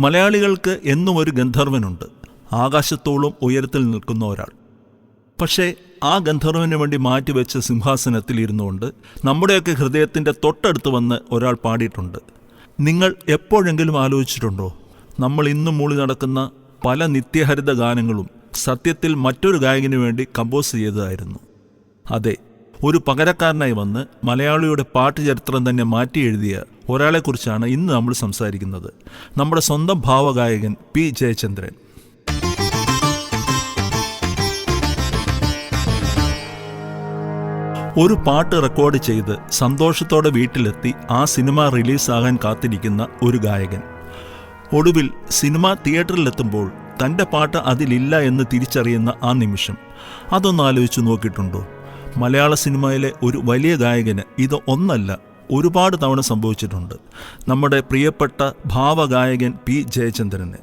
മലയാളികൾക്ക് എന്നും ഒരു ഗന്ധർവനുണ്ട്. ആകാശത്തോളം ഉയരത്തിൽ നിൽക്കുന്ന ഒരാൾ. പക്ഷേ ആ ഗന്ധർവന് വേണ്ടി മാറ്റിവെച്ച സിംഹാസനത്തിൽ ഇരുന്നുകൊണ്ട് നമ്മുടെയൊക്കെ ഹൃദയത്തിന്റെ തൊട്ടടുത്ത് വന്ന് ഒരാൾ പാടിയിട്ടുണ്ട്. നിങ്ങൾ എപ്പോഴെങ്കിലും ആലോചിച്ചിട്ടുണ്ടോ? നമ്മൾ ഇന്നും മൂളി നടക്കുന്ന പല നിത്യഹരിത ഗാനങ്ങളും സത്യത്തിൽ മറ്റൊരു ഗായകന് വേണ്ടി കമ്പോസ് ചെയ്തതായിരുന്നു. അതെ ഒരു പകരക്കാരനായി വന്ന് മലയാളിയുടെ പാട്ട് ചരിത്രം തന്നെ മാറ്റി എഴുതിയ ഒരാളെക്കുറിച്ചാണ് ഇന്ന് നമ്മൾ സംസാരിക്കുന്നത്. നമ്മുടെ സ്വന്തം ഭാവഗായകൻ പി ജയചന്ദ്രൻ. ഒരു പാട്ട് റെക്കോർഡ് ചെയ്ത് സന്തോഷത്തോടെ വീട്ടിലെത്തി ആ സിനിമ റിലീസാകാൻ കാത്തിരിക്കുന്ന ഒരു ഗായകൻ. ഒടുവിൽ സിനിമ തിയേറ്ററിലെത്തുമ്പോൾ തന്റെ പാട്ട് അതിലില്ല എന്ന് തിരിച്ചറിയുന്ന ആ നിമിഷം. അതൊന്ന് ആലോചിച്ചു നോക്കിയിട്ടുണ്ടോ? മലയാള സിനിമയിലെ ഒരു വലിയ ഗായകന് ഇത് ഒന്നല്ല ഒരുപാട് തവണ സംഭവിച്ചിട്ടുണ്ട്. നമ്മുടെ പ്രിയപ്പെട്ട ഭാവഗായകൻ പി ജയചന്ദ്രനെ.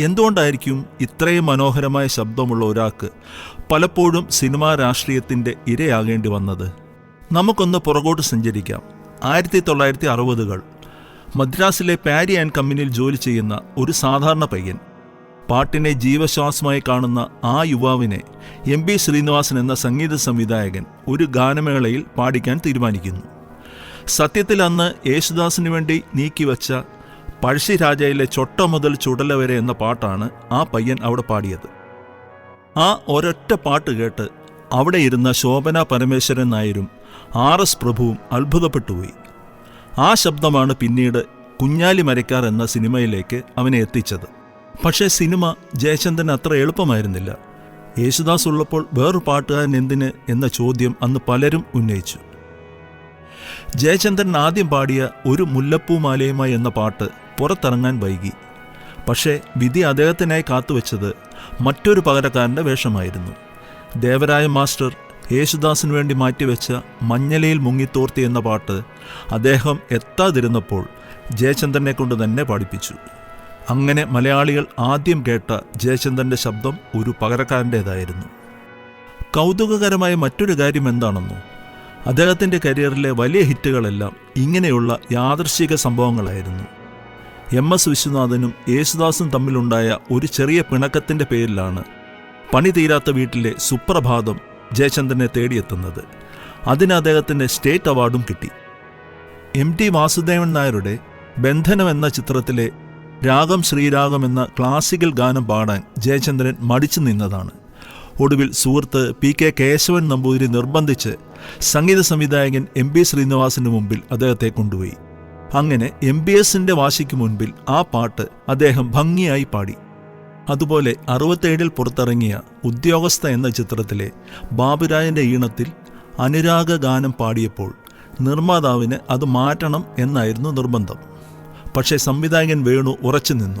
എന്തുകൊണ്ടായിരിക്കും ഇത്രയും മനോഹരമായ ശബ്ദമുള്ള ഒരാൾക്ക് പലപ്പോഴും സിനിമാ രാഷ്ട്രീയത്തിന്റെ ഇരയാകേണ്ടി വന്നത്? നമുക്കൊന്ന് പുറകോട്ട് സഞ്ചരിക്കാം. ആയിരത്തി തൊള്ളായിരത്തി അറുപതുകൾ മദ്രാസിലെ പാരി ആൻഡ് കമ്പനിയിൽ ജോലി ചെയ്യുന്ന ഒരു സാധാരണ പയ്യൻ. പാട്ടിനെ ജീവശ്വാസമായി കാണുന്ന ആ യുവാവിനെ എം ബി ശ്രീനിവാസൻ എന്ന സംഗീത സംവിധായകൻ ഒരു ഗാനമേളയിൽ പാടിക്കാൻ തീരുമാനിക്കുന്നു. സത്യത്തിൽ അന്ന് യേശുദാസിന് വേണ്ടി നീക്കിവച്ച പഴശ്ശിരാജയിലെ ചൊട്ട മുതൽ ചുടല വരെ എന്ന പാട്ടാണ് ആ പയ്യൻ അവിടെ പാടിയത്. ആ ഒരൊറ്റ പാട്ട് കേട്ട് അവിടെ ഇരുന്ന ശോഭന പരമേശ്വരൻ നായരും ആർ എസ് പ്രഭുവും അത്ഭുതപ്പെട്ടുപോയി. ആ ശബ്ദമാണ് പിന്നീട് കുഞ്ഞാലി മരക്കാർ എന്ന സിനിമയിലേക്ക് അവനെ എത്തിച്ചത്. പക്ഷേ സിനിമ ജയചന്ദ്രൻ അത്ര എളുപ്പമായിരുന്നില്ല. യേശുദാസ് ഉള്ളപ്പോൾ വേറൊരു പാട്ടുകാരൻ എന്തിന് എന്ന ചോദ്യം അന്ന് പലരും ഉന്നയിച്ചു. ജയചന്ദ്രൻ ആദ്യം പാടിയ ഒരു മുല്ലപ്പൂമാലയുമായി എന്ന പാട്ട് പുറത്തിറങ്ങാൻ വൈകി. പക്ഷേ വിധി അദ്ദേഹത്തിനായി കാത്തുവെച്ചത് മറ്റൊരു പകരക്കാരന്റെ വേഷമായിരുന്നു. ദേവരായ മാസ്റ്റർ യേശുദാസിന് വേണ്ടി മാറ്റിവെച്ച മഞ്ഞലയിൽ മുങ്ങിത്തോർത്തി എന്ന പാട്ട് അദ്ദേഹം എത്താതിരുന്നപ്പോൾ ജയചന്ദ്രനെ കൊണ്ട് തന്നെ പാടിപ്പിച്ചു. അങ്ങനെ മലയാളികൾ ആദ്യം കേട്ട ജയചന്ദ്രന്റെ ശബ്ദം ഒരു പകരക്കാരന്റേതായിരുന്നു കൗതുകകരമായ മറ്റൊരു കാര്യം എന്താണെന്നോ? അദ്ദേഹത്തിന്റെ കരിയറിലെ വലിയ ഹിറ്റുകളെല്ലാം ഇങ്ങനെയുള്ള യാദർശിക സംഭവങ്ങളായിരുന്നു. എം എസ് വിശ്വനാഥനും യേശുദാസും തമ്മിലുണ്ടായ ഒരു ചെറിയ പിണക്കത്തിന്റെ പേരിലാണ് പണി തീരാത്ത വീട്ടിലെ സുപ്രഭാതം ജയചന്ദ്രനെ തേടിയെത്തുന്നത്. അതിന് അദ്ദേഹത്തിന് സ്റ്റേറ്റ് അവാർഡും കിട്ടി. എം ടി വാസുദേവൻ നായരുടെ ബന്ധനം എന്ന ചിത്രത്തിലെ രാഗം ശ്രീരാഗം എന്ന ക്ലാസിക്കൽ ഗാനം പാടാൻ ജയചന്ദ്രൻ മടിച്ചു നിന്നതാണ്. ഒടുവിൽ സുഹൃത്ത് പി കെ കേശവൻ നമ്പൂതിരി നിർബന്ധിച്ച് സംഗീത സംവിധായകൻ എം ബി ശ്രീനിവാസിന് മുമ്പിൽ അദ്ദേഹത്തെ കൊണ്ടുപോയി. അങ്ങനെ എം ബി എസിന്റെ വാശിക്ക് മുൻപിൽ ആ പാട്ട് അദ്ദേഹം ഭംഗിയായി പാടി. അതുപോലെ അറുപത്തേഴിൽ പുറത്തിറങ്ങിയ ഉദ്യോഗസ്ഥ എന്ന ചിത്രത്തിലെ ബാബുരായന്റെ ഈണത്തിൽ അനുരാഗ ഗാനം പാടിയപ്പോൾ നിർമ്മാതാവിന് അത് മാറ്റണം എന്നായിരുന്നു നിർബന്ധം. പക്ഷേ സംവിധായകൻ വേണു ഉറച്ചു നിന്നു.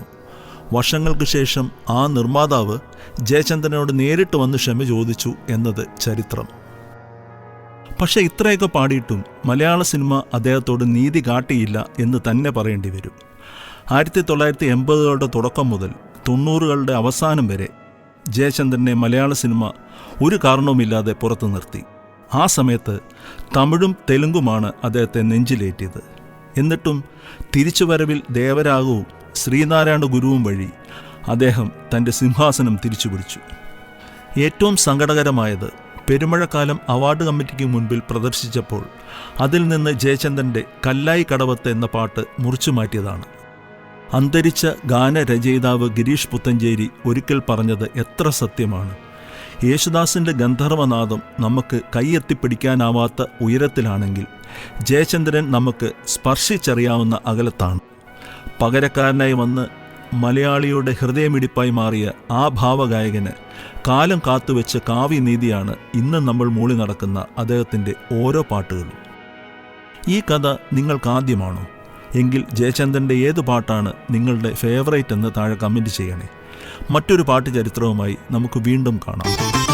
വർഷങ്ങൾക്ക് ശേഷം ആ നിർമ്മാതാവ് ജയചന്ദ്രനോട് നേരിട്ട് വന്ന് ക്ഷമ ചോദിച്ചു എന്നത് ചരിത്രം. പക്ഷേ ഇത്രയൊക്കെ പാടിയിട്ടും മലയാള സിനിമ അദ്ദേഹത്തോട് നീതി കാട്ടിയില്ല എന്ന് തന്നെ പറയേണ്ടി വരും. ആയിരത്തി തൊള്ളായിരത്തി എൺപതുകളുടെ തുടക്കം മുതൽ തൊണ്ണൂറുകളുടെ അവസാനം വരെ ജയചന്ദ്രനെ മലയാള സിനിമ ഒരു കാരണവുമില്ലാതെ പുറത്തു നിർത്തി. ആ സമയത്ത് തമിഴും തെലുങ്കുമാണ് അദ്ദേഹത്തെ നെഞ്ചിലേറ്റിയത്. എന്നിട്ടും തിരിച്ചുവരവിൽ ദേവരാഗവും ശ്രീനാരായണ ഗുരുവും വഴി അദ്ദേഹം തന്റെ സിംഹാസനം തിരിച്ചു പിടിച്ചു ഏറ്റവും സങ്കടകരമായത് പെരുമഴക്കാലം അവാർഡ് കമ്മിറ്റിക്ക് മുൻപിൽ പ്രദർശിച്ചപ്പോൾ അതിൽ നിന്ന് ജയചന്ദ്രന്റെ കല്ലായി കടവത്ത് എന്ന പാട്ട് മുറിച്ചു മാറ്റിയതാണ്. അന്തരിച്ച ഗാനരചയിതാവ് ഗിരീഷ് പുത്തഞ്ചേരി ഒരിക്കൽ പറഞ്ഞത് എത്ര സത്യമാണ്. യേശുദാസിന്റെ ഗന്ധർവനാദം നമുക്ക് കൈയെത്തിപ്പിടിക്കാനാവാത്ത ഉയരത്തിലാണെങ്കിൽ ജയചന്ദ്രൻ നമുക്ക് സ്പർശിച്ചറിയാവുന്ന അകലത്താണ്. പകരക്കാരനായി വന്ന് മലയാളിയുടെ ഹൃദയമിടിപ്പായി മാറിയ ആ ഭാവഗായകന് കാലം കാത്തുവെച്ച കാവ്യനീതിയാണ് ഇന്ന് നമ്മൾ മൂളി നടക്കുന്ന അദ്ദേഹത്തിന്റെ ഓരോ പാട്ടുകളും. ഈ കഥ നിങ്ങൾക്കാദ്യമാണോ? എങ്കിൽ ജയചന്ദ്രന്റെ ഏത് പാട്ടാണ് നിങ്ങളുടെ ഫേവറേറ്റ് എന്ന് താഴെ കമന്റ് ചെയ്യണേ. മറ്റൊരു പാട്ട് ചരിത്രവുമായി നമുക്ക് വീണ്ടും കാണാം.